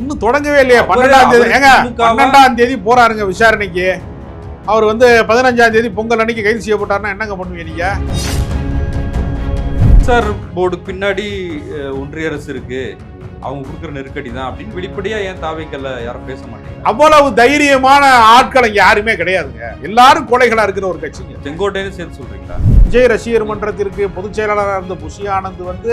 இன்னும் தொடங்கவே இல்லையே. பன்னெண்டாம் தேதி. ஏங்க? பன்னெண்டாம் தேதி போறாருங்க விசாரணைக்கு. அவர் வந்து பதினஞ்சாம் தேதி பொங்கல் அன்னைக்கு கைது செய்யப்பட்டாருன்னா என்னங்க பண்ணுவீங்க நீங்க? சென்சார் போர்டு பின்னாடி ஒன்றிய அரசு இருக்கு. அவங்க கொடுக்குற நெருக்கடி தான் அப்படின்னு வெளிப்படையா ஏன் தாவைக்கல்ல யாரும் பேச மாட்டேங்க அவ்வளவு தைரியமான ஆட்கள் யாருமே கிடையாதுங்க. எல்லாரும் கொலைகளா இருக்கிற ஒரு கட்சிங்க. செங்கோட்டைன்னு சேர்த்து சொல்றீங்களா? விஜய் ரசிகர் மன்றத்திற்கு பொதுச் செயலாளராக இருந்த புஷி ஆனந்த் வந்து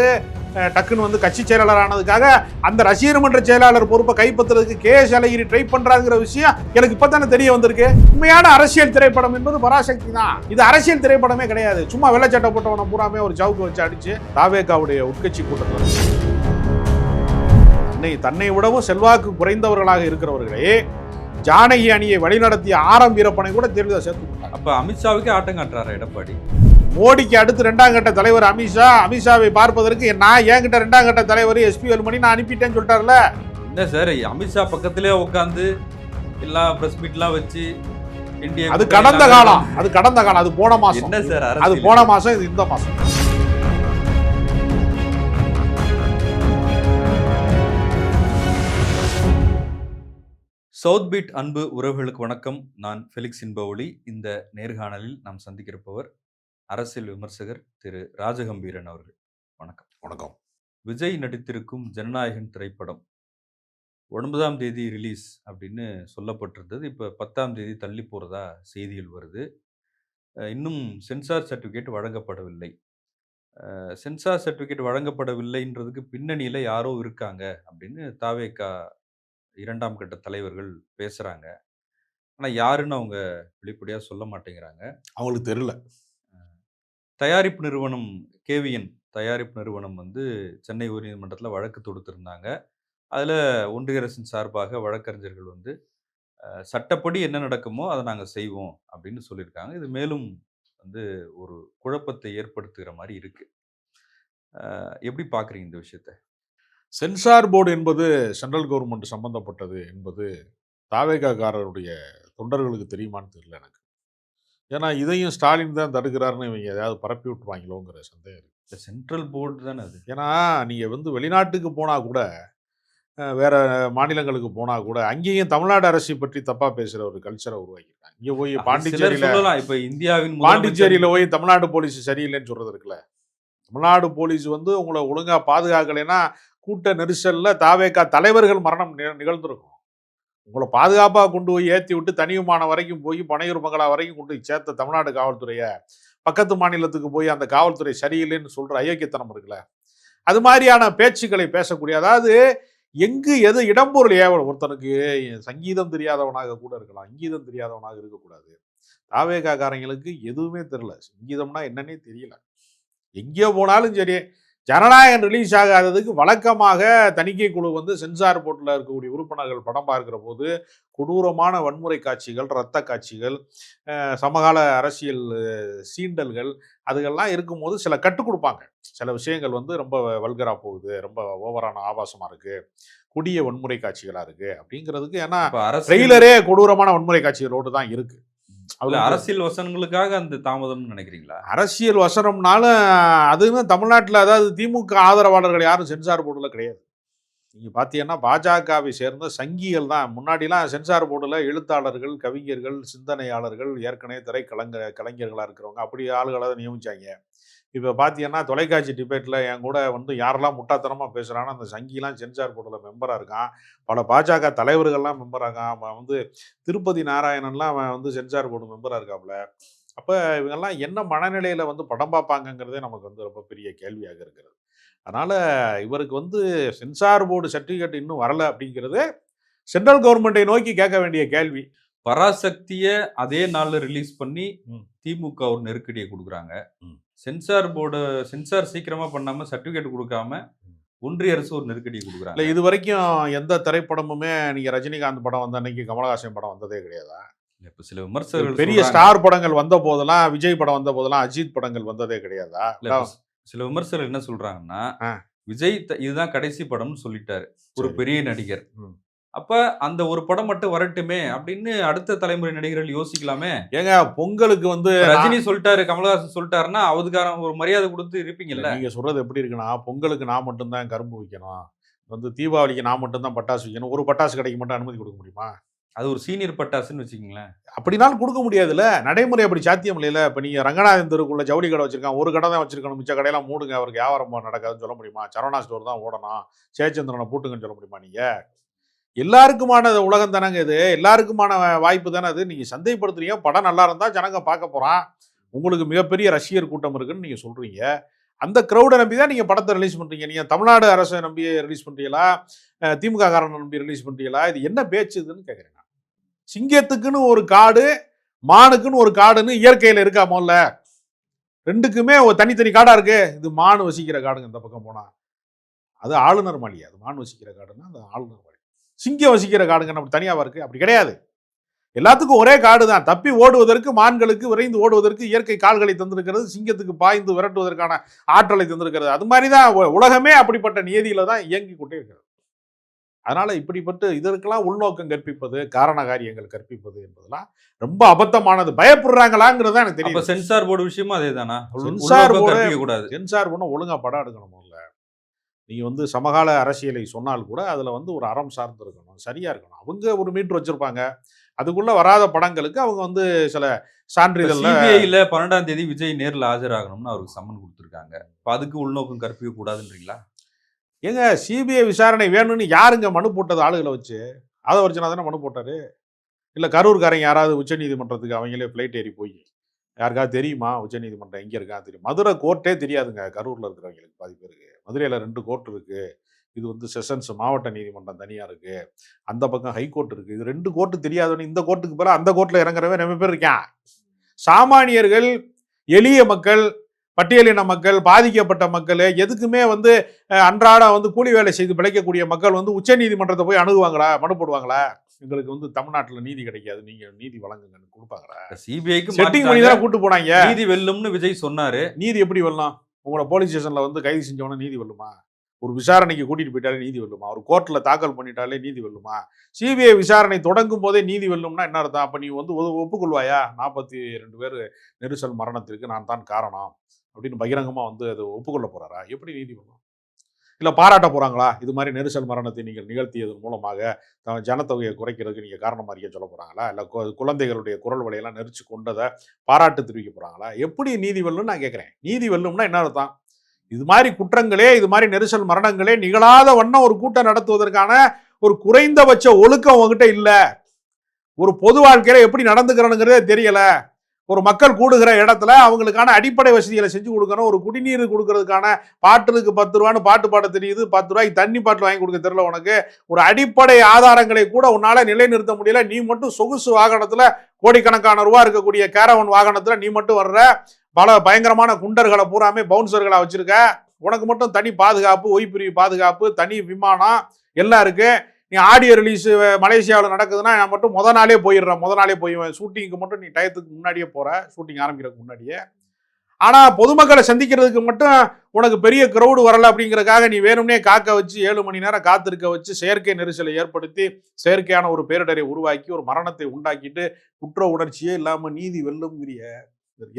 டக்குன்னு வந்து கட்சி செயலாளர் ஆனதுக்காக அந்த ரசிகர் மன்ற செயலாளர் பொறுப்பை கைப்பற்றுறதுக்கு கே எஸ் அழகிரி ட்ரை பண்றாங்கிற விஷயம் எனக்கு இப்போ தானே தெரிய வந்திருக்கு. உண்மையான அரசியல் திரைப்படம் என்பது பராசக்தி தான். இது அரசியல் திரைப்படமே கிடையாது. சும்மா வெள்ளச்சட்டை போட்டவனை பூராமே ஒரு ஜவுக்கு வச்சு அடிச்சு தாவேக்காவுடைய உட்கட்சி கூட்டத்தில். தன்னை தன்னை விடவும் செல்வாக்கு குறைந்தவர்களாக இருக்கிறவர்களே ஜானகி அணியை வழிநடத்திய ஆரம் வீரப்பனை கூட தேர்தல் சேர்த்து அப்போ அப்ப அமித்ஷாவுக்கே ஆட்டம் காட்டுறாரு எடப்பாடி? மோடிக்கு அடுத்து ரெண்டாம் கட்ட தலைவர் அமித்ஷா அமித்ஷாவை பார்ப்பதற்கு நான் என்கிட்ட ரெண்டாம் கட்ட தலைவர் எஸ்பி வேலுமணி நான் அனுப்பிட்டேன்னு சொல்லிட்டார்ல? என்ன சார் அமித்ஷா பக்கத்திலே உட்காந்து எல்லாம் பிரஸ் மீட்லாம் வச்சு அது கடந்த காலம். அது கடந்த காலம். அது போன மாசம். என்ன சார் அது? போன மாசம் இது இந்த மாசம். சவுத் பீட் அன்பு உறவுகளுக்கு வணக்கம். நான் ஃபெலிக்ஸ் இன்பவுலி இந்த நேர்காணலில் நாம் சந்திக்கிறப்பவர் அரசியல் விமர்சகர் திரு ராஜகம்பீரன் அவர்கள். வணக்கம். வணக்கம். விஜய் நடித்திருக்கும் ஜனநாயகன் திரைப்படம் ஒன்பதாம் தேதி ரிலீஸ் அப்படின்னு சொல்லப்பட்டிருந்தது. இப்போ பத்தாம் தேதி தள்ளி போகிறதா செய்திகள் வருது. இன்னும் சென்சார் சர்டிஃபிகேட் வழங்கப்படவில்லை. சென்சார் சர்டிஃபிகேட் வழங்கப்படவில்லைன்றதுக்கு பின்னணியில் யாரோ இருக்காங்க அப்படின்னு தாவேக்கா இரண்டாம் கட்ட தலைவர்கள் பேசுகிறாங்க ஆனால் யாருன்னு அவங்க வெளிப்படையாக சொல்ல மாட்டேங்கிறாங்க. அவங்களுக்கு தெரியல. தயாரிப்பு நிறுவனம் கேவிஎன் தயாரிப்பு நிறுவனம் வந்து சென்னை உயர்நீதிமன்றத்தில் வழக்கு தொடுத்திருந்தாங்க. அதில் ஒன்றிய அரசின் சார்பாக வழக்கறிஞர்கள் வந்து அஹ், சட்டப்படி என்ன நடக்குமோ அதை நாங்கள் செய்வோம் அப்படின்னு சொல்லியிருக்காங்க. இது மேலும் வந்து ஒரு குழப்பத்தை ஏற்படுத்துகிற மாதிரி இருக்கு. அஹ், எப்படி பார்க்குறீங்க இந்த விஷயத்த? சென்சார் போர்டு என்பது சென்ட்ரல் கவர்மெண்ட் சம்பந்தப்பட்டது என்பது தாவேகாக்காரருடைய தொண்டர்களுக்கு தெரியுமான்னு தெரியல எனக்கு. ஏன்னா இதையும் ஸ்டாலின் தான் தடுக்கிறாருன்னு இவங்க ஏதாவது பரப்பி விட்டுருவாங்களோங்கிற சந்தேகம் இருக்கு. இந்த சென்ட்ரல் போர்டு தானே அது? ஏன்னா நீங்கள் வந்து வெளிநாட்டுக்கு போனால் கூட வேற மாநிலங்களுக்கு போனால் கூட அங்கேயும் தமிழ்நாடு அரசை பற்றி தப்பாக பேசுகிற ஒரு கல்ச்சரை உருவாக்கிட்டாங்க இங்கே போய் பாண்டிச்சேரியில் இப்போ இந்தியாவின் பாண்டிச்சேரியில் போய் தமிழ்நாடு போலீஸ் சரியில்லைன்னு சொல்றது இருக்குல்ல தமிழ்நாடு போலீஸ் வந்து உங்களை ஒழுங்கா பாதுகாக்கலைன்னா கூட்ட நெரிசல்ல தாவேக்கா தலைவர்கள் மரணம் நிக- நிகழ்ந்திருக்கும். உங்களை பாதுகாப்பாக கொண்டு போய் ஏற்றி விட்டு தனி விமானம் வரைக்கும் போய் பனையூர் மங்களா வரைக்கும் கொண்டு போய் சேர்த்த தமிழ்நாடு காவல்துறையை பக்கத்து மாநிலத்துக்கு போய் அந்த காவல்துறை சரியில்லைன்னு சொல்கிற அயோக்கியத்தனம் இருக்குல்ல? அது மாதிரியான பேச்சுக்களை பேசக்கூடிய அதாவது எங்கு எது இடம்பொருள் ஏவல்? ஒருத்தனுக்கு சங்கீதம் தெரியாதவனாக கூட இருக்கலாம் அங்கீதம் தெரியாதவனாக இருக்கக்கூடாது. தாவேகாக்காரங்களுக்கு எதுவுமே தெரில சங்கீதம்னா என்னன்னே தெரியல. எங்கேயோ போனாலும் சரி ஜனநாயகம் ரிலீஸ் ஆகாததுக்கு வழக்கமாக தணிக்கை குழு வந்து சென்சார் போர்ட்டில் இருக்கக்கூடிய உறுப்பினர்கள் படம் பார்க்கிற போது கொடூரமான வன்முறை காட்சிகள் இரத்த காட்சிகள் சமகால அரசியல் சீண்டல்கள் அதுகள்லாம் இருக்கும்போது சில கற்றுக் கொடுப்பாங்க. சில விஷயங்கள் வந்து ரொம்ப வல்கரா போகுது ரொம்ப ஓவரான ஆபாசமாக இருக்கு கொடிய வன்முறை காட்சிகளாக இருக்கு அப்படிங்கிறதுக்கு ஏன்னா ட்ரெய்லரே கொடூரமான வன்முறை காட்சிகளோடு தான் இருக்கு. இல்ல, அதுல அரசியல் வசனங்களுக்காக அந்த தாமதம்னு நினைக்கிறீங்களா? அரசியல் வசனம்னாலும் அதுவும் தமிழ்நாட்டில் அதாவது திமுக ஆதரவாளர்கள் யாரும் சென்சார் போர்டில் கிடையாது. நீங்கள் பார்த்தீங்கன்னா பாஜகவை சேர்ந்த சங்கிகள் தான். முன்னாடிலாம் சென்சார் போர்டில் எழுத்தாளர்கள் கவிஞர்கள் சிந்தனையாளர்கள் ஏற்கனவே திரைக்கலைஞ கலைஞர்களாக இருக்கிறவங்க அப்படி ஆளுகளை தான் நியமிச்சாங்க. இப்போ பார்த்தீங்கன்னா தொலைக்காட்சி டிபேட்டில் என் கூட வந்து யாரெல்லாம் முட்டாத்தனமாக பேசுகிறானோ அந்த சங்கிலாம் சென்சார் போர்டில் மெம்பராக இருக்கான். பல பாஜக தலைவர்கள்லாம் மெம்பராக இருக்கான். அவன் வந்து திருப்பதி நாராயணன்லாம் அவன் வந்து சென்சார் போர்டு மெம்பராக இருக்காப்புல அப்போ இவங்கெல்லாம் என்ன மனநிலையில் வந்து படம் பார்ப்பாங்கங்கிறதே நமக்கு வந்து ரொம்ப பெரிய கேள்வியாக இருக்கிறது. அதனால் இவருக்கு வந்து சென்சார் போர்டு சர்டிஃபிகேட் இன்னும் வரல அப்படிங்கிறது சென்ட்ரல் கவர்மெண்ட்டை நோக்கி கேட்க வேண்டிய கேள்வி. பராசக்திய அதே நாள்ல ரிலீஸ் பண்ணி. திமுக ஒரு நெருக்கடியை கொடுக்குறாங்க. சென்சார் போர்டு சென்சார் சீக்கிரமா பண்ணாம சர்டிபிகேட் கொடுக்காம ஒன்றிய அரசு ஒரு நெருக்கடியை இல்லை கொடுக்குறாங்க இது வரைக்கும் எந்த திரைப்படமுமே நீங்கள் ரஜினிகாந்த் படம் வந்த அன்னைக்கு கமலஹாசன் படம் வந்ததே கிடையாதா இப்ப சில விமர்சகர்கள் பெரிய ஸ்டார் படங்கள் வந்த போதெல்லாம் விஜய் படம் வந்த போதெல்லாம் அஜித் படங்கள் வந்ததே கிடையாதா இல்ல, சில விமர்சகர்கள் என்ன சொல்றாங்கன்னா ஆ. விஜய் இதுதான் கடைசி படம்னு சொல்லிட்டாரு ஒரு. பெரிய நடிகர். அப்ப அந்த ஒரு படம் மட்டும் வரட்டுமே அப்படின்னு அடுத்த தலைமுறை நடிகர்கள் யோசிக்கலாமே. ஏங்க பொங்கலுக்கு வந்து ரஜினி சொல்லிட்டாரு கமலஹாசன் சொல்லிட்டாருன்னா அதுக்கான ஒரு மரியாதை கொடுத்து இருப்பீங்கல்ல. நீங்க சொல்றது எப்படி இருக்குன்னா பொங்கலுக்கு நான் மட்டும்தான் கரும்பு வைக்கணும். வந்து தீபாவளிக்கு நான் மட்டும்தான் பட்டாசு வைக்கணும். ஒரு பட்டாசு கடைக்கு மட்டும் அனுமதி கொடுக்க முடியுமா? அது ஒரு சீனியர் பட்டாசுன்னு வச்சுக்கோங்களேன். அப்படினாலும் கொடுக்க முடியாதுல்ல. நடைமுறை அப்படி சாத்தியம் இல்லைல்ல. இப்போ நீங்கள் ரங்கநாதன் தெருக்குள்ள ஜவுளி கடை வச்சிருக்கான் ஒரு கடை தான் வச்சிருக்கணும். மிச்ச கடையெல்லாம் மூடுங்க. அவருக்கு வியாபாரம் நடக்காதுன்னு சொல்ல முடியுமா? சரவணா ஸ்டோர் தான் ஓடணும். ஜெயச்சந்திரனை பூட்டுங்கன்னு சொல்ல முடியுமா நீங்கள் எல்லாருக்குமான உலகம் தானங்க இது. எல்லாருக்குமான வாய்ப்பு தானே அது. நீங்கள் சந்தைப்படுத்துறீங்க. படம் நல்லா இருந்தால் ஜனங்க பார்க்க போகிறான் உங்களுக்கு மிகப்பெரிய ரசிகர் கூட்டம் இருக்குன்னு நீங்கள் சொல்கிறீங்க அந்த க்ரௌடை நம்பி தான் நீங்கள் படத்தை ரிலீஸ் பண்ணுறீங்க நீங்கள் தமிழ்நாடு அரசை நம்பி ரிலீஸ் பண்ணுறீங்களா திமுக காரனை நம்பி ரிலீஸ் பண்ணுறீங்களா இது என்ன பேச்சு இதுன்னு கேட்குறேன் நான். சிங்கத்துக்குன்னு ஒரு காடு மானுக்குன்னு ஒரு காடுன்னு இயற்கையில் இருக்கா முதல்ல? ரெண்டுக்குமே ஒரு தனித்தனி காடாக இருக்குது இது மான் வசிக்கிற காடுங்க இந்த பக்கம் போனால் அது ஆளுநர் மாளிகை. அது மான் வசிக்கிற காடுன்னா அந்த ஆளுநர் சிங்கம் வசிக்கிற காடுங்க அப்படி தனியாவா இருக்கு? அப்படி கிடையாது. எல்லாத்துக்கும் ஒரே காடு தான். தப்பி ஓடுவதற்கு மான்களுக்கு விரைந்து ஓடுவதற்கு இயற்கை கால்களை தந்திருக்கிறது சிங்கத்துக்கு பாய்ந்து விரட்டுவதற்கான ஆற்றலை தந்திருக்கிறது. அது மாதிரி தான் உலகமே அப்படிப்பட்ட நியதியில தான் இயங்கி கொண்டே இருக்கிறது. அதனால இப்படிப்பட்ட இதற்கெல்லாம் உள்நோக்கம் கற்பிப்பது காரண காரியங்கள் கற்பிப்பது என்பதெல்லாம் ரொம்ப அபத்தமானது. பயப்படுறாங்களாங்கிறது எனக்கு தெரியும் சென்சார் போர்டு விஷயமும் அதே தானா சென்சார் போர்டு- சென்சார் பண்ண ஒழுங்கா படம் எடுக்கணும் முதல்ல. நீங்க வந்து சமகால அரசியலை சொன்னால் கூட அதுல வந்து ஒரு அறம் சார்ந்து இருக்கணும். சரியா இருக்கணும். அவங்க ஒரு மீட்டர் வச்சிருப்பாங்க. அதுக்குள்ள வராத படங்களுக்கு அவங்க வந்து சில சான்றிதழ்ல சிபிஐல பன்னெண்டாம் தேதி விஜய் நேர்ல ஆஜராகணும்னு அவருக்கு சம்மன் கொடுத்துருக்காங்க. இப்ப அதுக்கு உள்நோக்கம் கற்பிக்க கூடாதுன்றீங்களா? ஏங்க சிபிஐ விசாரணை வேணும்னு யாருங்க மனு போட்டது ஆளுகளை வச்சு? அதை வச்சுனா தானே மனு போட்டாரு? இல்லை கரூர்காரங்க யாராவது உச்சநீதிமன்றத்துக்கு அவங்களே ஃப்ளைட் ஏறி போய் யாருக்காவது தெரியுமா? உச்சநீதிமன்றம் எங்கே இருக்கா தெரியும். மதுரை கோர்ட்டே தெரியாதுங்க கரூரில் இருக்கிறவங்களுக்கு பாதி பேருக்கு. மதுரையில் ரெண்டு கோர்ட் இருக்கு. இது வந்து செஷன்ஸ் மாவட்ட நீதிமன்றம் தனியாக இருக்கு. அந்த பக்கம் ஹைகோர்ட் இருக்கு. இது ரெண்டு கோர்ட்டு தெரியாதுன்னு இந்த கோர்ட்டுக்கு பதிலா அந்த கோர்ட்டில் இறங்குறவன் நம்ம பேர் இருக்கான். சாமானியர்கள் எளிய மக்கள் பட்டியலின மக்கள் பாதிக்கப்பட்ட மக்கள் எதுக்குமே வந்து அன்றாடம் வந்து கூலி வேலை செய்து பிழைக்கக்கூடிய மக்கள் வந்து உச்ச நீதிமன்றத்தை போய் அணுகுவாங்களா? மனு போடுவாங்களா? எங்களுக்கு வந்து தமிழ்நாட்டில் நீதி கிடைக்காது. நீங்க நீதி வழங்குங்கன்னு கொடுப்பாங்களா? சிபிஐக்கு செட்டிங் பண்ணி தானே கூட்டு போனாங்க? நீதி வெல்லும்னு விஜய் சொன்னாரு. நீதி எப்படி வெல்லலாம்? உங்களை போலீஸ் ஸ்டேஷனில் வந்து கைது செஞ்சவன நீதி வெல்லுமா? ஒரு விசாரணைக்கு கூட்டிகிட்டு போயிட்டாலே நீதி வெல்லுமா? ஒரு கோர்ட்டில் தாக்கல் பண்ணிட்டாலே நீதி வெல்லுமா? சிபிஐ விசாரணை தொடங்கும் போதே நீதி வெல்லும்னா என்ன அர்த்தம்? அப்போ நீ வந்து ஒ- ஒப்புக்கொள்வாயா? நாற்பத்தி ரெண்டு பேர் நெரிசல் மரணத்திற்கு நான் தான் காரணம். அப்படின்னு பகிரங்கமாக வந்து அது ஒப்புக்கொள்ள போகிறாரா எப்படி நீதி வெல்லும்? இல்லை பாராட்ட போகிறாங்களா இது மாதிரி நெரிசல் மரணத்தை நீங்கள் நிகழ்த்தியதன் மூலமாக த- ஜனத்தொகையை குறைக்கிறதுக்கு நீங்கள் காரணமாக இருக்க சொல்ல போகிறாங்களா இல்லை குழந்தைகளுடைய குரல் வலையெல்லாம் நெரிச்சு கொண்டதை பாராட்டு தெரிவிக்க போகிறாங்களா எப்படி நீதி வெல்லும்னு நான் கேட்குறேன் நீதி வெல்லும்னா என்ன அர்த்தம்? இது மாதிரி குற்றங்களே இது மாதிரி நெரிசல் மரணங்களே நிகழாத வண்ணம் ஒரு கூட்டம் நடத்துவதற்கான ஒரு குறைந்தபட்ச ஒழுக்கம் உங்ககிட்ட இல்லை. ஒரு பொது வாழ்க்கையில் எப்படி நடந்துக்கிறனுங்கிறதே தெரியலை. ஒரு மக்கள் கூடுகிற இடத்துல அவங்களுக்கான அடிப்படை வசதிகளை செஞ்சு கொடுக்கணும். ஒரு குடிநீர் கொடுக்கறதுக்கான பாட்டுக்கு பத்து ரூபான்னு பாட்டு பாட தெரியுது. பத்து ரூபாய்க்கு தண்ணி பாட்டில் வாங்கி கொடுக்க தெரியல உனக்கு. ஒரு அடிப்படை ஆதாரங்களை கூட உன்னால் நிலைநிறுத்த முடியல. நீ மட்டும் சொகுசு வாகனத்தில் கோடிக்கணக்கான ரூபா இருக்கக்கூடிய கேரவன் வாகனத்தில் நீ மட்டும் வர்ற. பல பயங்கரமான குண்டர்களை பூராமே பவுன்சர்களாக வச்சிருக்க. உனக்கு மட்டும் தனி பாதுகாப்பு ஒய்பிரிவு பாதுகாப்பு தனி விமானம் எல்லாம் இருக்குது நீ ஆடியோ ரிலீஸ் மலேசியாவில் நடக்குதுன்னா நான் மட்டும் முத நாளே போயிடுறேன். முத நாளே போயிடுவேன் ஷூட்டிங்க்கு மட்டும் நீ டயத்துக்கு முன்னாடியே போற. ஷூட்டிங் ஆரம்பிக்கிறதுக்கு முன்னாடியே. ஆனா பொதுமக்களை சந்திக்கிறதுக்கு மட்டும் உனக்கு பெரிய கிரௌடு வரல அப்படிங்கறதுக்காக நீ வேணும்னே காக்க வச்சு ஏழு மணி நேரம் காத்திருக்க வச்சு செயற்கை நெரிசலை ஏற்படுத்தி செயற்கையான ஒரு பேரிடரை உருவாக்கி ஒரு மரணத்தை உண்டாக்கிட்டு குற்ற உணர்ச்சியே இல்லாம நீதி வெல்லுங்கிறிய.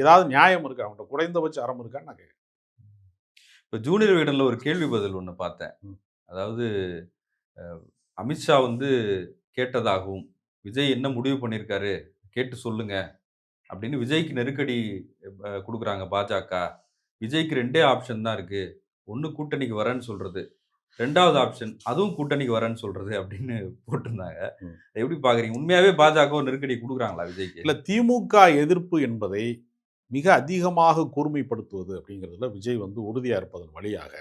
ஏதாவது நியாயம் இருக்கா? அவன்கிட்ட குறைந்தபட்ச அறம் இருக்கான்னு நான் கேட்கிறேன். இப்ப ஜூனியர் விகடன்ல ஒரு கேள்வி பதில் ஒண்ணு பார்த்தேன். அதாவது அமித்ஷா வந்து கேட்டதாகவும் விஜய் என்ன முடிவு பண்ணியிருக்காரு கேட்டு சொல்லுங்க. அப்படின்னு விஜய்க்கு நெருக்கடி அஹ், கொடுக்குறாங்க பாஜக. விஜய்க்கு ரெண்டே ஆப்ஷன் தான் இருக்கு. ஒன்று கூட்டணிக்கு வரேன்னு சொல்றது. ரெண்டாவது ஆப்ஷன் அதுவும் கூட்டணிக்கு வரேன்னு சொல்றது அப்படின்னு போட்டிருந்தாங்க. ம். எப்படி பாக்குறீங்க உண்மையாவே பாஜக நெருக்கடி கொடுக்குறாங்களா விஜய்க்கு? இல்ல திமுக எதிர்ப்பு என்பதை மிக அதிகமாக கூர்மைப்படுத்துவது அப்படிங்கிறதுல விஜய் வந்து உறுதியா இருப்பதன் வழியாக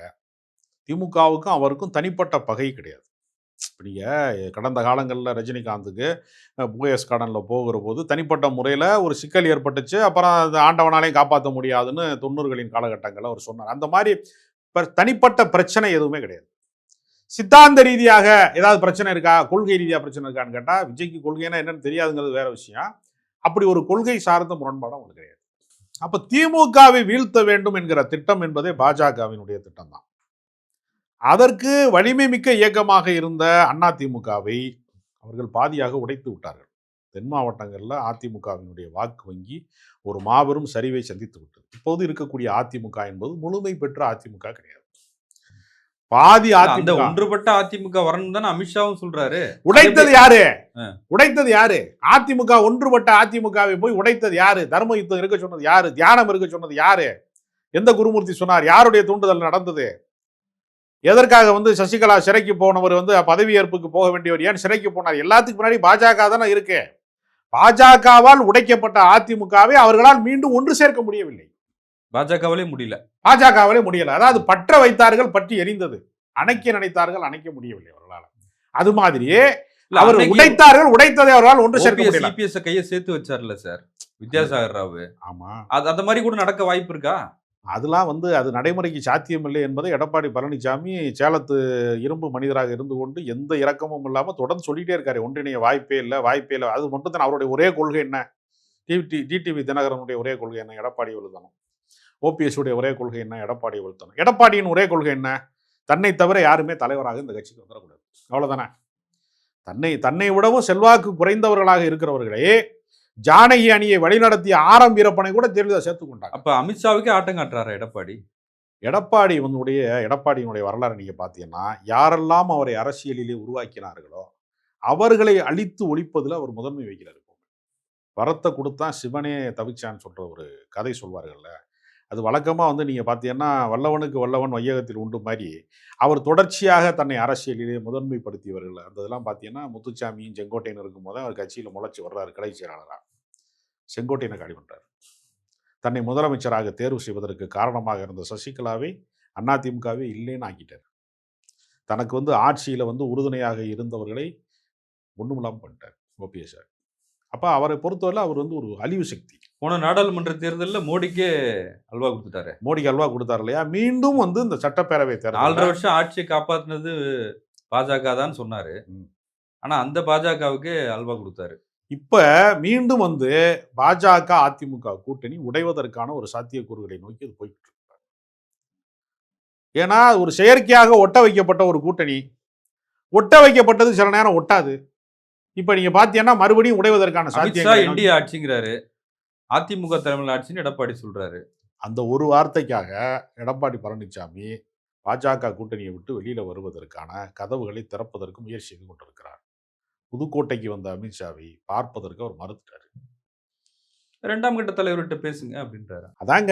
திமுகவுக்கும் அவருக்கும் தனிப்பட்ட பகை கிடையாது. இப்ப கடந்த காலங்களில் ரஜினிகாந்துக்கு புகையஸ் கார்டனில் போகிற போது தனிப்பட்ட முறையில் ஒரு சிக்கல் ஏற்பட்டுச்சு. அப்புறம் அது ஆண்டவனாலையும் காப்பாற்ற முடியாதுன்னு தொண்ணூறுகளின் காலகட்டங்களில் அவர் சொன்னார். அந்த மாதிரி தனிப்பட்ட பிரச்சனை எதுவுமே கிடையாது. சித்தாந்த ரீதியாக ஏதாவது பிரச்சனை இருக்கா? கொள்கை ரீதியாக பிரச்சனை இருக்கான்னு கேட்டால் விஜய்க்கு கொள்கைன்னா என்னன்னு தெரியாதுங்கிறது வேற விஷயம். அப்படி ஒரு கொள்கை சார்ந்த முரண்பாடு அவங்களுக்கு கிடையாது. அப்போ திமுகவை வீழ்த்த வேண்டும் என்கிற திட்டம் என்பதே பாஜகவினுடைய திட்டம் தான் அதற்கு வலிமை மிக்க இயக்கமாக இருந்த அண்ணா திமுகவை அவர்கள் பாதியாக உடைத்து விட்டார்கள். தென் மாவட்டங்களில் அதிமுகவினுடைய வாக்கு வங்கி ஒரு மாபெரும் சரிவை சந்தித்து விட்டது. இப்போது இருக்கக்கூடிய அதிமுக என்பது முழுமை பெற்ற அதிமுக கிடையாது. பாதி அந்த ஒன்றுபட்ட அதிமுக வரணும் தானே அமித்ஷாவும் சொல்றாரு. உடைத்தது யாரு. உடைத்தது யாரு? அதிமுக ஒன்றுபட்ட அதிமுகவை போய் உடைத்தது யாரு? தர்ம யுத்தம் இருக்க சொன்னது யாரு? தியானம் இருக்க சொன்னது யாரு? எந்த குருமூர்த்தி சொன்னார்? யாருடைய தூண்டுதல் நடந்தது? எதற்காக வந்து சசிகலா சிறைக்கு போனவர் வந்து பதவியேற்புக்கு போக வேண்டியவர்? ஏன் சிறைக்கு போனார்? எல்லாத்துக்கு முன்னாடி பாஜக தானே இருக்கு. பாஜகவால் உடைக்கப்பட்ட அதிமுகவை அவர்களால் மீண்டும் ஒன்று சேர்க்க முடியவில்லை. பாஜகவாலே முடியல. பாஜகவிலே முடியல. அதாவது பற்ற வைத்தார்கள் பற்றி எரிந்தது. அணைக்க நினைத்தார்கள் அணைக்க முடியவில்லை அவர்களால். அது மாதிரியே அவர் உடைத்தார்கள் உடைத்ததை அவர்களால் ஒன்று சேர்க்க முடியல. -அ கையை சேர்த்து வச்சார்ல சார். வித்யாசாகர் ராவ். ஆமா. அது அந்த மாதிரி கூட நடக்க வாய்ப்பு இருக்கா? அதெல்லாம் வந்து அது நடைமுறைக்கு சாத்தியமில்லை என்பதை எடப்பாடி பழனிசாமி சேலத்து இரும்பு மனிதராக இருந்து கொண்டு எந்த இறக்கமும் இல்லாமல் தொடர்ந்து சொல்லிட்டே இருக்காரு. ஒன்றிணைய வாய்ப்பே இல்லை வாய்ப்பே இல்லை. அது மட்டும் தான் அவருடைய ஒரே கொள்கை என்ன? டிடி டிடிவி தினகரனுடைய ஒரே கொள்கை என்ன? எடப்பாடி விழுத்தணும் ஓபிஎஸ்டைய ஒரே கொள்கை என்ன? எடப்பாடி விழுத்தணும் எடப்பாடியின் ஒரே கொள்கை என்ன? தன்னை தவிர யாருமே தலைவராக இந்த கட்சிக்கு வந்துடக்கூடாது அவ்வளோதானே தன்னை தன்னை விடவும் செல்வாக்கு குறைந்தவர்களாக இருக்கிறவர்களே ஜானகி அணியை வழிநடத்திய ஆரம் வீரப்பனை கூட ஜெயலலிதா சேர்த்துக் கொண்டாங்க அப்ப அமித்ஷாவுக்கே ஆட்டம் காட்டுறாரா எடப்பாடி? எடப்பாடி வந்துடைய எடப்பாடியினுடைய வரலாறு நீங்க பார்த்தீங்கன்னா யாரெல்லாம் அவரை அரசியலிலே உருவாக்கினார்களோ அவர்களை அழித்து ஒழிப்பதில் அவர் முதன்மை வைக்கிறார் வரத்தை கொடுத்தா சிவனே தவிச்சான்னு சொல்ற ஒரு கதை சொல்வார்கள்ல. அது வழக்கமாக வந்து நீங்கள் பார்த்தீங்கன்னா வல்லவனுக்கு வல்லவன் வையகத்தில் உண்டு மாதிரி அவர் தொடர்ச்சியாக தன்னை அரசியலிலே முதன்மைப்படுத்தியவர்கள். அந்த இதெல்லாம் பார்த்தீங்கன்னா முத்துச்சாமியும் செங்கோட்டையன் இருக்கும்போது அவர் கட்சியில் முளைச்சி வர்றார் கிளை செயலாளராக செங்கோட்டையனை காலி பண்ணுறார் தன்னை முதலமைச்சராக தேர்வு செய்வதற்கு காரணமாக இருந்த சசிகலாவை அதிமுகவே இல்லைன்னு ஆக்கிட்டார். தனக்கு வந்து ஆட்சியில் வந்து உறுதுணையாக இருந்தவர்களை ஒன்றும் இல்லாமல் பண்ணிட்டார் ஓபிஎஸ் அப்போ அவரை பொறுத்தவரை அவர் வந்து ஒரு அழிவு சக்தி. போன நாடாளுமன்ற தேர்தல்ல மோடிக்கே அல்வா கொடுத்துட்டாரு. மோடிக்கு அல்வா கொடுத்தார் இல்லையா? மீண்டும் வந்து இந்த சட்டப்பேரவை நாலரை தேர்தல் வருஷம் ஆட்சியை காப்பாத்துனது பாஜக தான் சொன்னாரு. ம். ஆனா அந்த பாஜகவுக்கு அல்வா கொடுத்தாரு. இப்ப மீண்டும் வந்து பாஜக அதிமுக கூட்டணி உடைவதற்கான ஒரு சாத்தியக்கூறுகளை நோக்கி அது போய்கிட்டு இருக்கு. ஏன்னா ஒரு செயற்கையாக ஒட்ட வைக்கப்பட்ட ஒரு கூட்டணி. ஒட்ட வைக்கப்பட்டது சில நேரம் ஒட்டாது. இப்ப நீங்க பாத்தீங்கன்னா மறுபடியும் உடைவதற்கான நோக்கி- என்டிஏ ஆட்சிங்கிறாரு. அதிமுக தலைமையில் ஆட்சின்னு எடப்பாடி சொல்றாரு. அந்த ஒரு வார்த்தைக்காக எடப்பாடி பழனிசாமி பாஜக கூட்டணியை விட்டு வெளியில வருவதற்கான கதவுகளை திறப்பதற்கு முயற்சி செய்து கொண்டிருக்கிறார். புதுக்கோட்டைக்கு வந்த அமித்ஷாவை பார்ப்பதற்கு அவர் மறுத்துட்டார். ரெண்டாம் கட்ட தலைவர்கிட்ட பேசுங்க அப்படின்றாரு. அதாங்க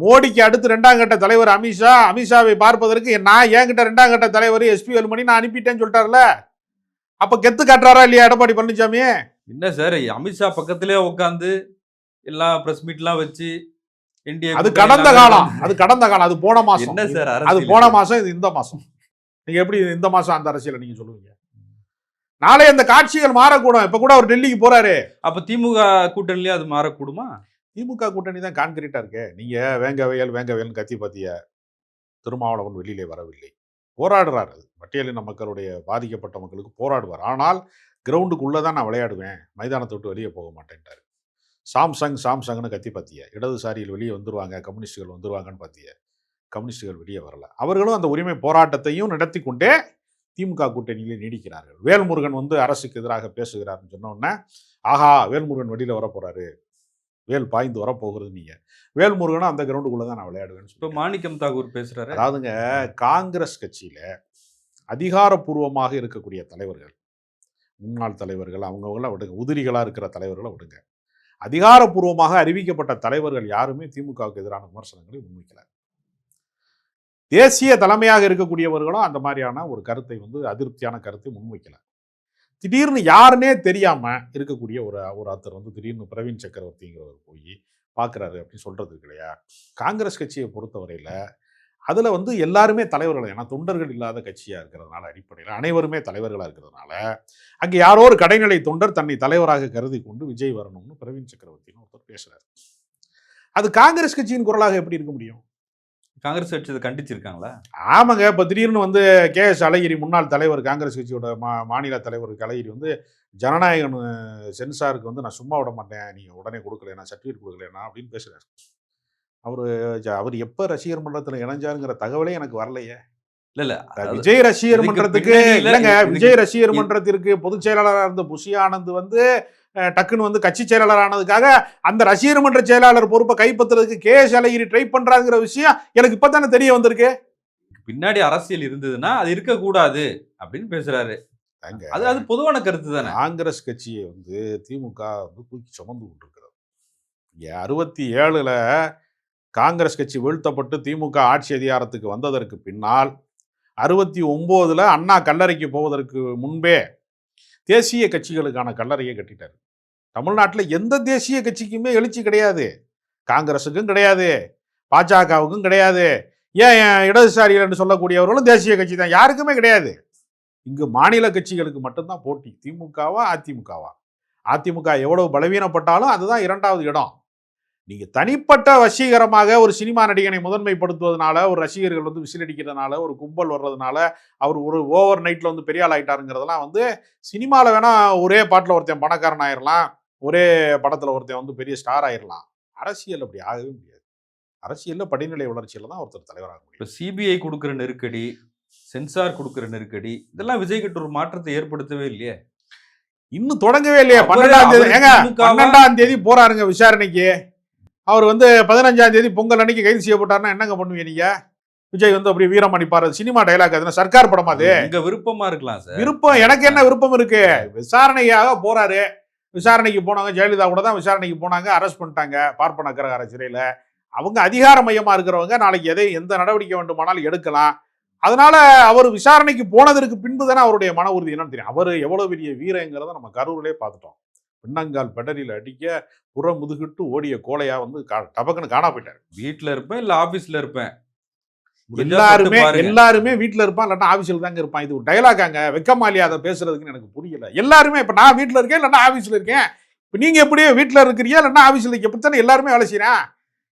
மோடிக்கு அடுத்து ரெண்டாம் கட்ட தலைவர் அமித்ஷா அமித்ஷாவை பார்ப்பதற்கு நான் என்கிட்ட ரெண்டாம் கட்ட தலைவர் எஸ்பி வேலுமணி நான் அனுப்பிட்டேன்னு சொல்லிட்டார்ல. அப்ப கெத்து காட்டுறாரா இல்லையா எடப்பாடி பழனிசாமி என்ன சார் அமித்ஷா பக்கத்திலே உட்காந்து எல்லாம் பிரஸ் மீட்லாம் வச்சு என்டிஏ அது கடந்த காலம். அது கடந்த காலம். அது போன மாசம். என்ன சார் அது போன? மாசம் இது இந்த மாசம். நீங்க எப்படி இந்த மாசம் அந்த அரசியலை நீங்க சொல்லுவீங்க? நாளை அந்த காட்சிகள் மாறக்கூடும். இப்ப கூட அவர் டெல்லிக்கு போறாரு. அப்ப திமுக கூட்டணிலயே அது மாறக்கூடுமா? திமுக கூட்டணி தான் கான்கிரீட்டா இருக்கு. நீங்க வேங்க வயல் வேங்க வயல்னு கத்தி பாத்திய திருமாவளவன் வெளியிலே வரவில்லை. போராடுறாரு பட்டியலின மக்களுடைய பாதிக்கப்பட்ட மக்களுக்கு போராடுவார். ஆனால் கிரவுண்டுக்குள்ளே தான் நான் விளையாடுவேன். மைதானத்தை விட்டு வெளியே போக மாட்டேன்ட்டார். சாம்சங் சாம்சங்னு கத்தி பார்த்திய இடதுசாரியில் வெளியே வந்துருவாங்க. கம்யூனிஸ்டுகள் வந்துருவாங்கன்னு பார்த்திய கம்யூனிஸ்டுகள் வெளியே வரல. அவர்களும் அந்த உரிமை போராட்டத்தையும் நடத்தி கொண்டே திமுக கூட்டணியிலே நீடிக்கிறார்கள். வேல்முருகன் வந்து அரசுக்கு எதிராக பேசுகிறார்னு சொன்னோன்னே ஆஹா! வேல்முருகன் வெளியில் வர வேல் பாய்ந்து வரப்போகிறது நீங்க. வேல்முருகனும் அந்த கிரவுண்டுக்குள்ள தான் நான் விளையாடுவேன்னு இப்ப. மாணிக்கம் தாகூர் பேசுறாரு. அதாவதுங்க காங்கிரஸ் கட்சியில அதிகாரப்பூர்வமாக இருக்கக்கூடிய தலைவர்கள் முன்னாள் தலைவர்கள் அவங்கவுங்களாம் விடுங்க உதிரிகளா இருக்கிற தலைவர்களை விடுங்க. அதிகாரப்பூர்வமாக அறிவிக்கப்பட்ட தலைவர்கள் யாருமே திமுகவுக்கு எதிரான விமர்சனங்களை முன்வைக்கல. தேசிய தலைமையாக இருக்கக்கூடியவர்களும் அந்த மாதிரியான ஒரு கருத்தை வந்து அதிருப்தியான கருத்தை முன்வைக்கல. திடீர்னு யாருன்னே தெரியாமல் இருக்கக்கூடிய ஒரு ஒரு ஆத்தர் வந்து திடீர்னு பிரவீன் சக்கரவர்த்திங்கிறவர் போய் பார்க்குறாரு அப்படின்னு சொல்கிறது இல்லையா? காங்கிரஸ் கட்சியை பொறுத்தவரையில் அதில் வந்து எல்லாருமே தலைவர்கள் ஏன்னா தொண்டர்கள் இல்லாத கட்சியாக இருக்கிறதுனால அடிப்படையில் அனைவருமே தலைவர்களாக இருக்கிறதுனால அங்கே யாரோ ஒரு கடைநிலை தொண்டர் தன்னை தலைவராக கருதி கொண்டு விஜய் வரணும்னு பிரவீன் சக்கரவர்த்தின்னு ஒருத்தர் பேசுகிறார் அது காங்கிரஸ் கட்சியின் குரலாக எப்படி இருக்க முடியும்? காங்கிரஸ் கட்சி இதை கண்டிச்சிருக்காங்களா? ஆமாங்க. இப்போ திடீர்னு வந்து கே எஸ் அழகிரி முன்னாள் தலைவர் காங்கிரஸ் கட்சியோட மா மாநில தலைவர் அழகிரி வந்து ஜனநாயகன் சென்சாருக்கு வந்து நான் சும்மா விட மாட்டேன். நீங்கள் உடனே கொடுக்கலனா சர்டிஃபிகேட் கொடுக்கலனா அப்படின்னு பேசுறாரு. அவர் அவர் எப்போ ரசிகர் மன்றத்தில் இணைஞ்சாருங்கிற தகவலே எனக்கு வரலையே. இல்ல இல்ல. விஜய் ரசிகர் மன்றத்துக்கு இல்லைங்க. விஜய் ரசிகர் மன்றத்திற்கு பொதுச் செயலாளராக இருந்த புஷி ஆனந்த் வந்து டக்குன்னு வந்து கட்சி செயலாளர் ஆனதுக்காக அந்த ரசிகர் மன்ற செயலாளர் பொறுப்பை கைப்பற்றுறதுக்கு கே எஸ் அழகிரி ட்ரை பண்றாங்கிற விஷயம் எனக்கு இப்பதானே தெரிய வந்திருக்கு. பின்னாடி அரசியல் இருந்ததுன்னா அது இருக்கக்கூடாது அப்படின்னு பேசுறாரு. அது அது பொதுவான கருத்து தானே? காங்கிரஸ் கட்சியை வந்து திமுக வந்து தூக்கி சுமந்து கொண்டிருக்கிறது. இங்க அறுபத்தி ஏழுல காங்கிரஸ் கட்சி வீழ்த்தப்பட்டு திமுக ஆட்சி அதிகாரத்துக்கு வந்ததற்கு பின்னால் அறுபத்தி ஒம்போதுல அண்ணா கல்லறைக்கு போவதற்கு முன்பே தேசிய கட்சிகளுக்கான கல்லறையை கட்டிட்டார். தமிழ்நாட்டில் எந்த தேசிய கட்சிக்குமே எழுச்சி கிடையாது. காங்கிரஸுக்கும் கிடையாது. பாஜகவுக்கும் கிடையாது. ஏன் இடதுசாரிகள்னு இடதுசாரிகள் என்று சொல்லக்கூடியவர்களும் தேசிய கட்சி தான்? யாருக்குமே கிடையாது. இங்கு மாநில கட்சிகளுக்கு மட்டும்தான் போட்டி. திமுகவா அதிமுகவா? அதிமுக எவ்வளவு பலவீனப்பட்டாலும் அதுதான் இரண்டாவது இடம். நீங்க தனிப்பட்ட வசீகரமாக ஒரு சினிமா நடிகனை முதன்மைப்படுத்துவதனால ஒரு ரசிகர்கள் வந்து விசிலடிக்கிறதுனால ஒரு கும்பல் வர்றதுனால அவர் ஒரு ஓவர் நைட்ல வந்து பெரிய ஆள் ஆயிட்டாருங்கிறதெல்லாம் வந்து சினிமாவில் வேணா ஒரே பாட்டில் ஒருத்தன் பணக்காரன் ஆயிரலாம். ஒரே படத்துல ஒருத்தன் வந்து பெரிய ஸ்டார் ஆயிரலாம். அரசியல் அப்படி ஆகவே முடியாது. அரசியல்ல படிநிலை வளர்ச்சியில தான் ஒருத்தர் தலைவராக முடியும். இப்ப சிபிஐ கொடுக்குற நெருக்கடி சென்சார் கொடுக்குற நெருக்கடி இதெல்லாம் விஜய் கிட்ட ஒரு மாற்றத்தை ஏற்படுத்தவே இல்லையே? இன்னும் தொடங்கவே இல்லையா. பன்னெண்டாம் தேதி ஏங்க? பன்னெண்டாம் தேதி போறாருங்க விசாரணைக்கு. அவர் வந்து பதினஞ்சாம் தேதி பொங்கல் அன்னைக்கு கைது செய்யப்பட்டாருன்னா என்னங்க பண்ணுவீங்க நீங்க? விஜய் வந்து அப்படி வீரம் அடிப்பாரு சினிமா டைலாக் அதுனா சர்க்கார் படமா அது. உங்க விருப்பமா இருக்கலாம் சார். விருப்பம். எனக்கு என்ன விருப்பம் இருக்கு? விசாரணையாக போறாரு. விசாரணைக்கு போனாங்க. ஜெயலலிதா கூட தான் விசாரணைக்கு போனாங்க. அரெஸ்ட் பண்ணிட்டாங்க. பார்ப்பன அக்கரகார சிறையில. அவங்க அதிகார மையமா இருக்கிறவங்க. நாளைக்கு எதை எந்த நடவடிக்கை வேண்டுமானாலும் எடுக்கலாம். அதனால அவர் விசாரணைக்கு போனதற்கு பின்பு தானே அவருடைய மன உறுதி என்னன்னு தெரியும். அவர் எவ்வளவு பெரிய வீரங்கிறத நம்ம கரூரிலே பார்த்துட்டோம். பின்னங்கால் பெடரியில் அடிக்க புற முதுகிட்டு ஓடிய கோலையா வந்து டபக்குன்னு காணா போயிட்டாரு. வீட்ல இருப்பேன் இல்ல ஆபீஸ்ல இருப்பேன். எல்லாருமே. எல்லாருமே வீட்ல இருப்பான் இல்லாட்டா ஆபீஸ்ல தாங்க இருப்பான். இது ஒரு டைலாக்காங்க வெக்கமா இல்லையா அதை பேசுறதுக்குன்னு எனக்கு புரியல. எல்லாருமே இப்ப நான் வீட்ல இருக்கேன் இல்லைன்னா ஆபீஸ்ல இருக்கேன். இப்ப நீங்க எப்படி வீட்ல இருக்கிறீங்க இல்லைன்னா ஆபீஸ்ல இருக்க எப்படித்தானே எல்லாருமே வேலை செய்யறேன்.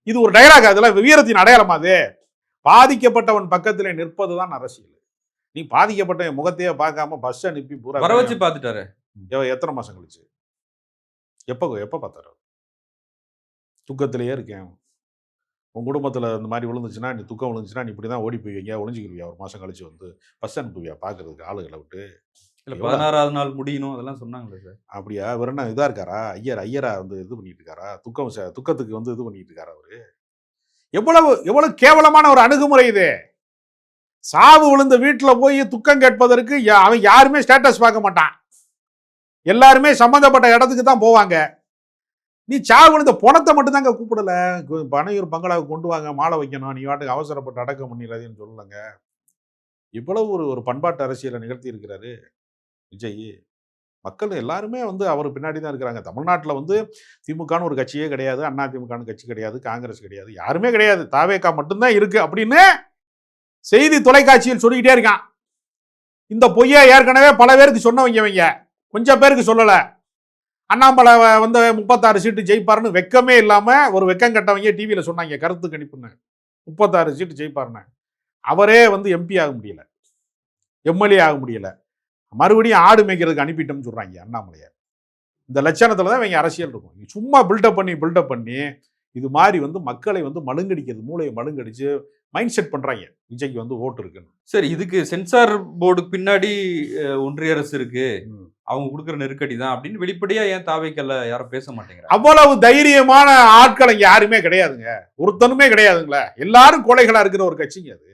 இது ஒரு டைலாக் அதெல்லாம் வீரத்தின் அடையாளமா அது? பாதிக்கப்பட்டவன் பக்கத்துல நிற்பதுதான் அரசியல். நீ பாதிக்கப்பட்டவன் முகத்தையே பார்க்காம பஸ் அனுப்பி பூரா வர வச்சு பாத்துட்டாரு எவ- எத்தனை மாசம் கழிச்சு? எப்போ எப்போ பார்த்தாரு? துக்கத்திலேயே இருக்கேன். உன் குடும்பத்தில் இந்த மாதிரி விழுந்துச்சுன்னா நீ துக்கம் விழுந்துச்சுன்னா நீ இப்படி தான் ஓடி போய்வீங்க ஒளிஞ்சிக்கிருவியா? ஒரு மாதம் கழிச்சு வந்து பஸ் அனுப்புவியா? பார்க்கறதுக்கு ஆளுகளை விட்டு. இல்ல? பதினாறாவது நாள் முடியணும் அதெல்லாம் சொன்னாங்களே சார். அப்படியா? இவர் என்ன இதாக இருக்காரா? ஐயர் ஐயரா வந்து இது பண்ணிட்டு இருக்காரா துக்கம் துக்கத்துக்கு வந்து இது பண்ணிட்டு இருக்காரா அவரு? எவ்வளவு எவ்வளவு கேவலமான ஒரு அணுகுமுறை இது! சாவு விழுந்த வீட்டில் போய் துக்கம் கேட்பதற்கு அவன் யாருமே ஸ்டேட்டஸ் பார்க்க மாட்டான். எல்லாருமே சம்மந்தப்பட்ட இடத்துக்கு தான் போவாங்க. நீ சாவு விழுந்த பணத்தை மட்டும்தாங்க கூப்பிடல. கு- பனையூர் பங்களாவுக்கு கொண்டு வாங்க மாலை வைக்கணும் நீ வாட்டுக்கு அவசரப்பட்டு அடக்கம் பண்ணிடாதீன்னு சொல்லலங்க. இவ்வளவு ஒரு ஒரு பண்பாட்டு அரசியலை நிகழ்த்தி இருக்கிறாரு விஜய். மக்கள் எல்லாருமே வந்து அவர் பின்னாடி தான் இருக்கிறாங்க. தமிழ்நாட்டில் வந்து திமுகன்னு ஒரு கட்சியே கிடையாது அண்ணா திமுகன்னு கட்சி கிடையாது காங்கிரஸ் கிடையாது யாருமே கிடையாது. தாவேக்கா மட்டும்தான் இருக்கு அப்படின்னு செய்தி தொலைக்காட்சியில் சொல்லிக்கிட்டே இருக்கான். இந்த பொய்யை ஏற்கனவே பல பேருக்கு சொன்னவங்க இவங்க. கொஞ்சம் பேருக்கு சொல்லலை. அண்ணாமலை வந்து முப்பத்தாறு சீட்டு ஜெயிப்பாருன்னு வெக்கமே இல்லாமல் ஒரு வெக்கம் கட்டவங்க டிவியில் சொன்னாங்க கருத்து கணிப்புன்னு. முப்பத்தாறு சீட்டு ஜெயிப்பாருன்னு. அவரே வந்து எம்பி ஆக முடியல. எம்எல்ஏ ஆக முடியல. மறுபடியும் ஆடு மேய்க்கிறதுக்கு அனுப்பிட்டோம்னு சொல்றாங்க அண்ணாமலையார் இந்த லட்சணத்துல தான் இவங்க அரசியல் இருக்கும். சும்மா பில்டப் பண்ணி பில்டப் பண்ணி இது மாதிரி வந்து மக்களை வந்து மழுங்கடிக்கிறது மூளையை மழுங்கடிச்சு மைண்ட் செட் பண்றாங்க. விஜய்க்கு வந்து ஓட்டு இருக்குன்னு. சரி இதுக்கு சென்சார் போர்டுக்கு பின்னாடி ஒன்றிய அரசு இருக்கு. ம். அவங்க கொடுக்குற நெருக்கடி தான் அப்படின்னு வெளிப்படையா ஏன் தாவைக்கல்ல யாரும் பேச மாட்டேங்கிறாங்க? அவ்வளவு தைரியமான ஆட்கள் இங்க யாருமே கிடையாதுங்க. ஒருத்தனுமே கிடையாதுங்களே. எல்லாரும் கோழைகளா இருக்கிற ஒரு கட்சிங்க அது.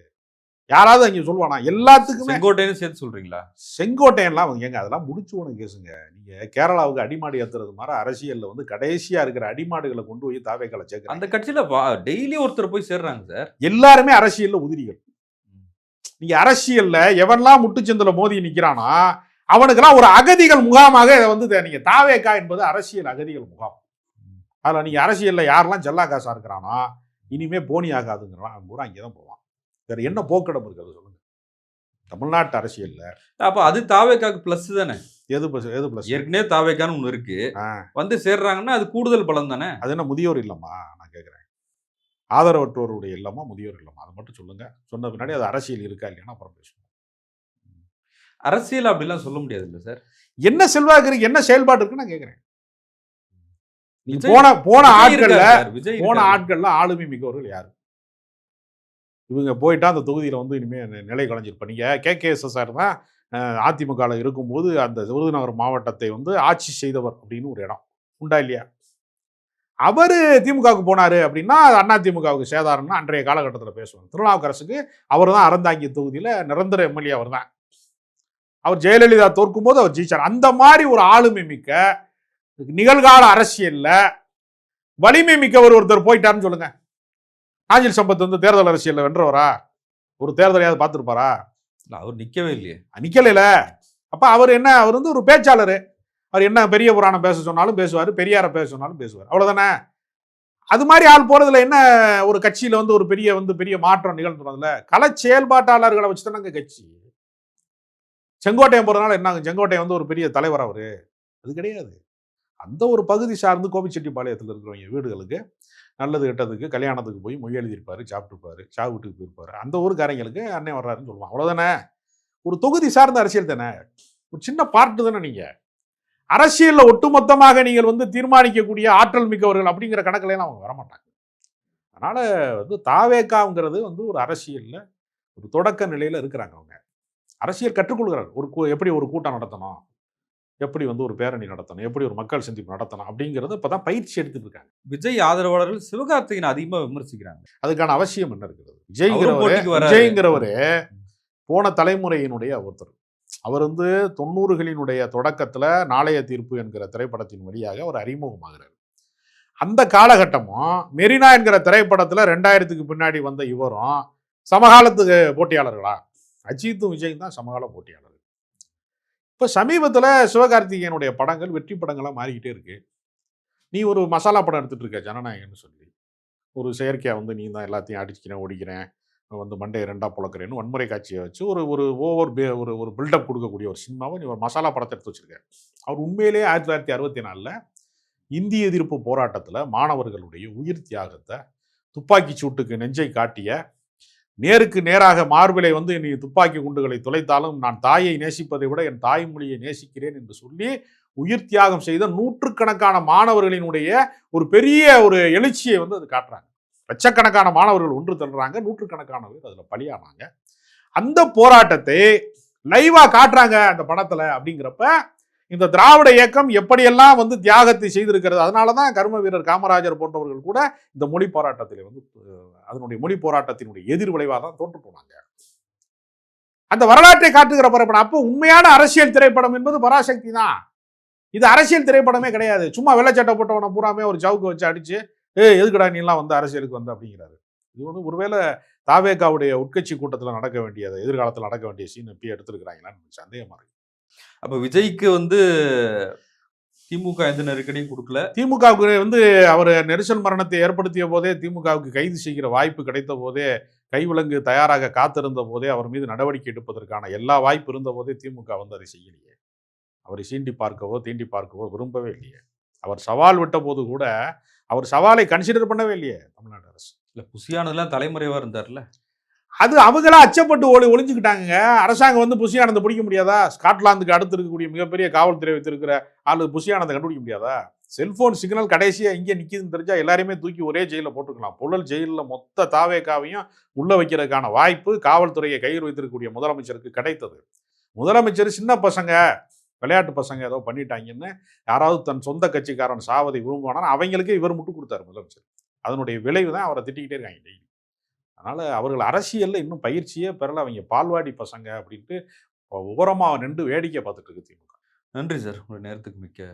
யாராவது அங்க சொல்லுவானா? எல்லாத்துக்குமே செங்கோட்டைன்னு சேர்த்து சொல்றீங்களா? செங்கோட்டையெல்லாம் வந்து ஏங்க அதெல்லாம் முடிச்சு உனக்கு கேசுங்க நீங்க கேரளாவுக்கு அடிமாடு ஏத்துறது மாதிரி அரசியல்ல வந்து கடைசியா இருக்கிற அடிமாடுகளை கொண்டு போய் தாவேக்களை சேர்க்கிறாங்க. அந்த கட்சியில டெய்லி ஒருத்தர் போய் சேர்றாங்க சார். எல்லாருமே அரசியல்ல உதிரிகள். நீங்க அரசியல்ல எவன்லாம் முட்டுச்சந்தில மோதி நிக்கிறானா அவனுக்கெல்லாம் ஒரு அகதிகள் முகாமாக இதை வந்து இதை நீங்க தாவேக்கா என்பது அரசியல் அகதிகள் முகாம். அதுல நீங்க அரசியல்ல யாரெல்லாம் ஜல்லா காசா இருக்கிறானோ இனிமே போனி ஆகாதுங்கிறான் அவன் பூரா அங்கேதான் போவான். வேற என்ன போக்கிடம் இருக்குது சொல்லுங்க. தமிழ்நாட்டு அரசியல்ல. அப்ப அது தாவேக்காக்கு பிளஸ் தானே? எது plus- எது பிளஸ் ஏற்கனவே தாவேக்கான்னு ஒண்ணு இருக்கு. வந்து சேர்றாங்கன்னா அது கூடுதல் பலம் தானே? அது என்ன முதியோர் இல்லமா? நான் கேட்குறேன் ஆதரவற்றோருடைய இல்லமா முதியோர் இல்லமா? அதை மட்டும் சொல்லுங்க. சொன்ன பின்னாடி அது அரசியல் இருக்கா இல்லையானா அப்புறம் பேசுவோம். அரசியல் அப்படிலாம் சொல்ல முடியாது இல்ல சார்? என்ன செல்வாக்கு இருக்கு என்ன செயல்பாடு இருக்குன்னு நான் கேட்குறேன். போன போன ஆட்கள்ல போன. ஆட்கள்ல ஆளுமை மிக்கவர்கள் யாரு? இவங்க போயிட்டா அந்த தொகுதியில வந்து இனிமே நி- நிலை கலைஞ்சிருப்ப நீங்க கே. கே. எஸ். சார் தான் அஹ், அதிமுகல இருக்கும்போது அந்த விருதுநகர் மாவட்டத்தை வந்து ஆட்சி செய்தவர் அப்படின்னு ஒரு இடம். உண்டா இல்லையா? அவர் திமுகவுக்கு போனாரு அப்படின்னா அண்ணா திமுகவுக்கு சேதாரம்னு அன்றைய காலகட்டத்தில் பேசுவாங்க. திருநாவுக்கரசுக்கு அவர் தான் அறந்தாங்கி தொகுதியில் நிரந்தர எம்எல்ஏ அவர் தான் அவர் ஜெயலலிதா தோற்கும் போது அவர் ஜெயிச்சார். அந்த மாதிரி ஒரு ஆளுமை மிக்க நிகழ்கால அரசியல்ல வலிமை மிக்கவர் ஒருத்தர் போயிட்டாருன்னு சொல்லுங்க. நாஞ்சில் சம்பத் வந்து தேர்தல் அரசியல்ல வென்றவரா? ஒரு தேர்தலையாவது பார்த்துருப்பாரா? இல்ல அவர் நிக்கவே இல்லையே. நிக்கலைல அப்ப அவர் என்ன அவர் வந்து ஒரு பேச்சாளர். அவர் என்ன பெரிய புராணம் பேச சொன்னாலும் பேசுவார் பெரியாரை பேச சொன்னாலும் பேசுவார். அவ்வளவுதானே? அது மாதிரி ஆள் போறதுல என்ன ஒரு கட்சியில வந்து ஒரு பெரிய வந்து பெரிய மாற்றம் நிகழ்ந்துறதுல கள செயல்பாட்டாளர்களை வச்சு தானங்க கட்சி. செங்கோட்டையன் போகிறதுனால என்ன ஆகும்? செங்கோட்டையன் வந்து ஒரு பெரிய தலைவர் அவர். அது கிடையாது. அந்த ஒரு பகுதி சார்ந்து கோபிச்செட்டிப்பாளையத்தில் இருக்கிறவங்க வீடுகளுக்கு நல்லது கெட்டதுக்கு கல்யாணத்துக்கு போய் மொய் எழுதியிருப்பாரு சாப்பிட்டுருப்பாரு சாவு வீட்டுக்கு போயிருப்பாரு. அந்த ஊருக்காரங்களுக்கு அண்ணன் வர்றாருன்னு சொல்லுவான் அவ்வளோதானே ஒரு தொகுதி சார்ந்த அரசியல் தானே? ஒரு சின்ன பார்ட்டு தானே நீங்கள் அரசியலில் ஒட்டுமொத்தமாக நீங்கள் வந்து தீர்மானிக்கக்கூடிய ஆற்றல் மிக்கவர்கள் அப்படிங்கிற கணக்குல எல்லாம் அவங்க வரமாட்டாங்க. அதனால் வந்து தாவேக்காங்கிறது வந்து ஒரு அரசியலில் ஒரு தொடக்க நிலையில் இருக்கிறாங்க அவங்க. அரசியல் கற்றுக்கொள்கிறார் ஒரு எப்படி ஒரு கூட்டம் நடத்தணும்? எப்படி வந்து ஒரு பேரணி நடத்தணும்? எப்படி ஒரு மக்கள் சந்திப்பு நடத்தணும்? அப்படிங்கறத இப்பதான் பயிற்சி எடுத்துட்டு இருக்காங்க. விஜய் ஆதரவாளர்கள் சிவகார்த்திகேயன் அதிகமா விமர்சிக்கிறாங்க. அதுக்கான அவசியம் என்ன இருக்கிறது விஜய்ங்கிறவரு. விஜய்ங்கிறவரு போன தலைமுறையினுடைய ஒருத்தர். அவர் வந்து தொண்ணூறுகளினுடைய தொடக்கத்துல நாளைய தீர்ப்பு என்கிற திரைப்படத்தின் வழியாக அவர் அறிமுகமாகிறார். அந்த காலகட்டமும் மெரினா என்கிற திரைப்படத்துல ரெண்டாயிரத்துக்கு பின்னாடி வந்த இவரும் சமகாலத்துக்கு போட்டியாளர்களா? அஜித்தும் விஜயும் தான் சமகால போட்டியாளர் இப்போ சமீபத்தில் சிவகார்த்திகேயனுடைய படங்கள் வெற்றி படங்களாக மாறிக்கிட்டே இருக்கு. நீ ஒரு மசாலா படம் எடுத்துகிட்டு இருக்க ஜனநாயகன்னு சொல்லி. ஒரு செயற்கையாக வந்து நீ தான் எல்லாத்தையும் அடிச்சுக்கிறேன் ஓடிக்கிறேன் வந்து மண்டையை ரெண்டாக புழக்கிறேன்னு வன்முறை காட்சியை வச்சு ஒரு ஒரு ஓவர் பே ஒரு ஒரு பில்டப் கொடுக்கக்கூடிய ஒரு சினிமாவை நீ ஒரு மசாலா படத்தை எடுத்து வச்சுருக்கேன் அவர் உண்மையிலேயே ஆயிரத்தி தொள்ளாயிரத்தி அறுபத்தி நாலில் இந்திய எதிர்ப்பு போராட்டத்தில் மாணவர்களுடைய உயிர் தியாகத்தை துப்பாக்கி சூட்டுக்கு நெஞ்சை காட்டிய நேருக்கு நேராக மார்பிலை வந்து நீ துப்பாக்கி குண்டுகளை துளைத்தாலும் நான் தாயை நேசிப்பதை விட என் தாய்மொழியை நேசிக்கிறேன் என்று சொல்லி உயிர் தியாகம் செய்த நூற்றுக்கணக்கான மாணவர்களினுடைய ஒரு பெரிய ஒரு எழுச்சியை வந்து அது காட்டுறாங்க. லட்சக்கணக்கான மாணவர்கள் ஒன்று தள்ளுறாங்க நூற்றுக்கணக்கானவர்கள் அதில் பலியானாங்க. அந்த போராட்டத்தை லைவாக காட்டுறாங்க அந்த படத்தில் அப்படிங்கிறப்ப இந்த திராவிட இயக்கம் எப்படியெல்லாம் வந்து தியாகத்தை செய்திருக்கிறது அதனால தான் கர்ம வீரர் காமராஜர் போன்றவர்கள் கூட இந்த மொழி போராட்டத்தில் வந்து அதனுடைய மொழி போராட்டத்தினுடைய எதிர்விளைவாக தான் தோற்று போனாங்க. அந்த வரலாற்றை காட்டுகிற பரப்படம் அப்போ உண்மையான அரசியல் திரைப்படம் என்பது பராசக்தி தான் இது அரசியல் திரைப்படமே கிடையாது. சும்மா வெள்ளச்சட்டை போட்டவனை பூராமே ஒரு சவுக்கு வச்சு அடிச்சு ஏ எதுக்கடா நீ எல்லாம் வந்து அரசியலுக்கு வந்து? அப்படிங்கிறாரு. இது வந்து ஒருவேளை தாவேகாவுடைய உட்கட்சி கூட்டத்தில் நடக்க வேண்டியது எதிர்காலத்தில் நடக்க வேண்டிய சீன் இப்பயே எடுத்துருக்கிறாங்களான்னு சந்தேகமாக இருக்கு. அப்ப விஜய்க்கு வந்து திமுக எந்த நெருக்கடியும் கொடுக்கல. திமுகவுக்கு வந்து அவர் நெரிசல் மரணத்தை ஏற்படுத்திய போதே திமுகவுக்கு கைது செய்கிற வாய்ப்பு கிடைத்த போதே கைவிலங்கு தயாராக காத்திருந்த போதே அவர் மீது நடவடிக்கை எடுப்பதற்கான எல்லா வாய்ப்பு இருந்த போதே திமுக வந்து அதை செய்யலையே. அவரை சீண்டி பார்க்கவோ தீண்டி பார்க்கவோ விரும்பவே இல்லையே. அவர் சவால் விட்ட போது கூட அவர் சவாலை கன்சிடர் பண்ணவே இல்லையே தமிழ்நாடு அரசு. இல்ல புசியானதுலாம் தலைமுறைவா இருந்தார்ல? அது அவங்களா அச்சப்பட்டு ஒளி ஒளிஞ்சுக்கிட்டாங்க அரசாங்கம் வந்து புசியானந்தை பிடிக்க முடியாதா? ஸ்காட்லாந்துக்கு அடுத்து இருக்கக்கூடிய மிகப்பெரிய காவல்துறை வைத்திருக்கிற ஆளு புசியானந்தை கண்டுபிடிக்க முடியாதா? செல்போன் சிக்னல் கடைசியாக இங்கே நிற்கிதுன்னு தெரிஞ்சா எல்லாரையுமே தூக்கி ஒரே ஜெயிலில் போட்டுக்கலாம். புழல் ஜெயிலில் மொத்த தாவேக்காவையும் உள்ளே வைக்கிறதுக்கான வாய்ப்பு காவல்துறையை கையில் வைத்திருக்கக்கூடிய முதலமைச்சருக்கு கிடைத்தது. முதலமைச்சர் சின்ன பசங்க விளையாட்டு பசங்க ஏதோ பண்ணிட்டாங்கன்னு யாராவது தன் சொந்த கட்சிக்காரன் சாவதை விரும்புவானா? அவங்களுக்கே இவர் முட்டு கொடுத்தாரு முதலமைச்சர். அதனுடைய விளைவு தான் அவரை திட்டிக்கிட்டே இருக்காங்க டெய்லி. அதனால் அவர்கள் அரசியலில் இன்னும் பயிற்சியே பெறல. அவங்க பால்வாடி பசங்க அப்படின்ட்டு ஓரமா நின்று வேடிக்கை பார்த்துட்டு இருக்கு திமுக. நன்றி சார். உங்கள் நேரத்துக்கு மிக்க